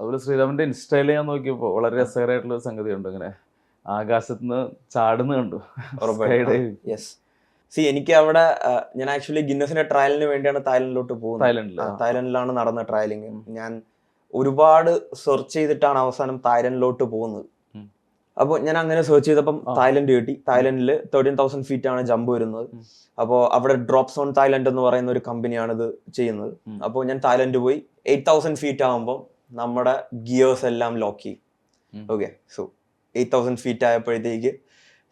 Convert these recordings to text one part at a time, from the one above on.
അതുപോലെ ശ്രീരാമന്റെ ഇൻസ്റ്റയിൽ ഞാൻ നോക്കിയപ്പോൾ വളരെ രസകരമായിട്ടുള്ള ഒരു സംഗതി ഉണ്ട് ഇങ്ങനെ. ആകാശത്ത് നിന്ന് ചാടുന്ന കണ്ടു. യെസ് സി എനിക്ക് അവിടെ ഞാൻ ആക്ച്വലി ഗിന്നസിന്റെ ട്രയലിന് വേണ്ടിയാണ് തായ്ലൻഡിലോട്ട് പോകുന്നത്. തായ്ലൻഡിൽ തായ്ലൻഡിലാണ് നടന്ന ട്രയലിംഗ് ഞാൻ ഒരുപാട് സെർച്ച് ചെയ്തിട്ടാണ് അവസാനം തായ്ലൻഡിലോട്ട് പോകുന്നത്. അപ്പോൾ ഞാൻ അങ്ങനെ സെർച്ച് ചെയ്തപ്പം തായ്ലൻഡ് കിട്ടി. തായ്ലൻഡിൽ തേർട്ടീൻ തൗസൻഡ് ഫീറ്റ് ആണ് ജമ്പ് വരുന്നത്. അപ്പോൾ അവിടെ ഡ്രോപ്പ് സോൺ തായ്ലൻഡ് എന്ന് പറയുന്ന ഒരു കമ്പനിയാണ് ഇത് ചെയ്യുന്നത്. അപ്പോൾ ഞാൻ തായ്ലൻഡ് പോയി. എയ്റ്റ് തൗസൻഡ് ഫീറ്റ് ആകുമ്പോൾ നമ്മുടെ ഗിയേഴ്സ് എല്ലാം ലോക്ക് ചെയ്യും. Okay so eight thousand feet ആയപ്പോഴത്തേക്ക്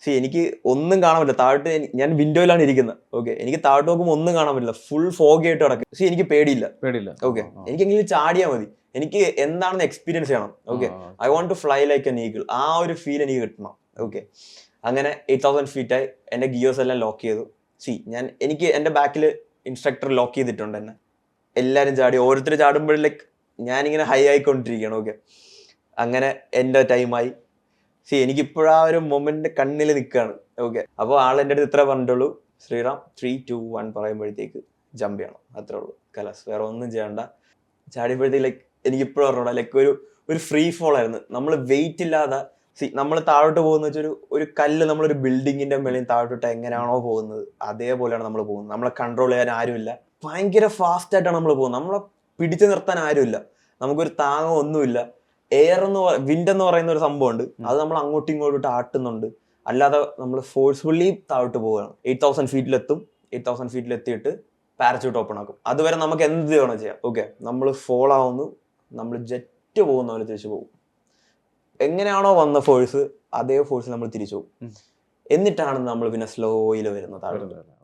സി എനിക്ക് ഒന്നും കാണാൻ പറ്റില്ല. താഴോട്ട് ഞാൻ വിൻഡോയിലാണ് ഇരിക്കുന്നത് ഓക്കെ എനിക്ക് താഴോട്ട് നോക്കുമ്പോൾ ഒന്നും കാണാൻ പറ്റില്ല. ഫുൾ ഫോഗ് ആയിട്ട് കിടക്കും. സി എനിക്ക് പേടിയില്ല. പേടിയില്ല. ഓക്കെ. എനിക്കെങ്കിലും ചാടിയാൽ മതി. എനിക്ക് എന്താണെന്ന് എക്സ്പീരിയൻസ് ചെയ്യണം. Okay I want to fly like an eagle ആ ഒരു ഫീൽ എനിക്ക് കിട്ടണം. ഓക്കെ അങ്ങനെ എയ്റ്റ് തൗസൻഡ് ഫീറ്റായി എന്റെ ഗിയേഴ്സ് എല്ലാം ലോക്ക് ചെയ്തു. സി ഞാൻ എനിക്ക് എന്റെ ബാക്കിൽ ഇൻസ്ട്രക്ടർ ലോക്ക് ചെയ്തിട്ടുണ്ട് എന്നെ. എല്ലാവരും ചാടി ഓരോരുത്തർ ചാടുമ്പോഴും ലൈക്ക് ഞാനിങ്ങനെ ഹൈ ആയിക്കൊണ്ടിരിക്കുകയാണ് ഓക്കെ അങ്ങനെ എന്റെ ടൈമായി സി എനിക്കിപ്പോഴാ ഒരു മൊമെന്റ് കണ്ണിൽ നിൽക്കുകയാണ് ഓക്കെ അപ്പോൾ ആൾ എന്റെ അടുത്ത് ഇത്ര പറഞ്ഞിട്ടുള്ളൂ. ശ്രീറാം ത്രീ ടു വൺ പറയുമ്പോഴത്തേക്ക് ജമ്പ് ചെയ്യണം അത്രേ ഉള്ളൂ. കലാസ് വേറെ ഒന്നും ചെയ്യണ്ട. ചാടിയപ്പോഴത്തേക്ക് ലൈക്ക് എനിക്കിപ്പോഴും ഓർമ്മ ലൈക്ക് ഒരു ഒരു ഫ്രീ ഫോൾ ആയിരുന്നു. നമ്മൾ വെയിറ്റ് ഇല്ലാതെ സി നമ്മൾ താഴോട്ട് പോകുന്ന വെച്ചാൽ ഒരു കല്ല് നമ്മളൊരു ബിൽഡിങ്ങിന്റെ മേളിൽ താഴോട്ട് എങ്ങനെയാണോ പോകുന്നത് അതേപോലെയാണ് നമ്മൾ പോകുന്നത്. നമ്മളെ കൺട്രോൾ ചെയ്യാൻ ആരുമില്ല. ഭയങ്കര ഫാസ്റ്റ് ആയിട്ടാണ് നമ്മൾ പോകുന്നത്. നമ്മളെ പിടിച്ചു നിർത്താൻ ആരുമില്ല. നമുക്കൊരു താങ്ങോ ഒന്നുമില്ല. എയർ എന്ന് വിൻഡ് എന്ന് പറയുന്ന ഒരു സംഭവമുണ്ട്. അത് നമ്മൾ അങ്ങോട്ടും ഇങ്ങോട്ടും ആട്ടുന്നുണ്ട്. അല്ലാതെ നമ്മൾ ഫോഴ്സ്ഫുള്ളി താഴോട്ട് പോവുകയാണ്. എയ്റ്റ് തൗസൻഡ് ഫീറ്റിലെത്തും എയ്റ്റ് തൗസൻഡ് ഫീറ്റിലെത്തിയിട്ട് പാരച്യൂട്ട് ഓപ്പൺ ആക്കും. അതുവരെ നമുക്ക് എന്ത് വേണോ ചെയ്യാം. ഓക്കെ നമ്മൾ ഫോൾ ആവുന്നു. നമ്മൾ ജെറ്റ് പോകുന്ന പോലെ തിരിച്ചു പോകും. എങ്ങനെയാണോ വന്ന ഫോഴ്സ് അതേ ഫോഴ്സ് നമ്മൾ തിരിച്ചു പോകും. എന്നിട്ടാണ് നമ്മൾ പിന്നെ സ്ലോയിൽ വരുന്നത് താഴോട്ട്. വരുന്നില്ല.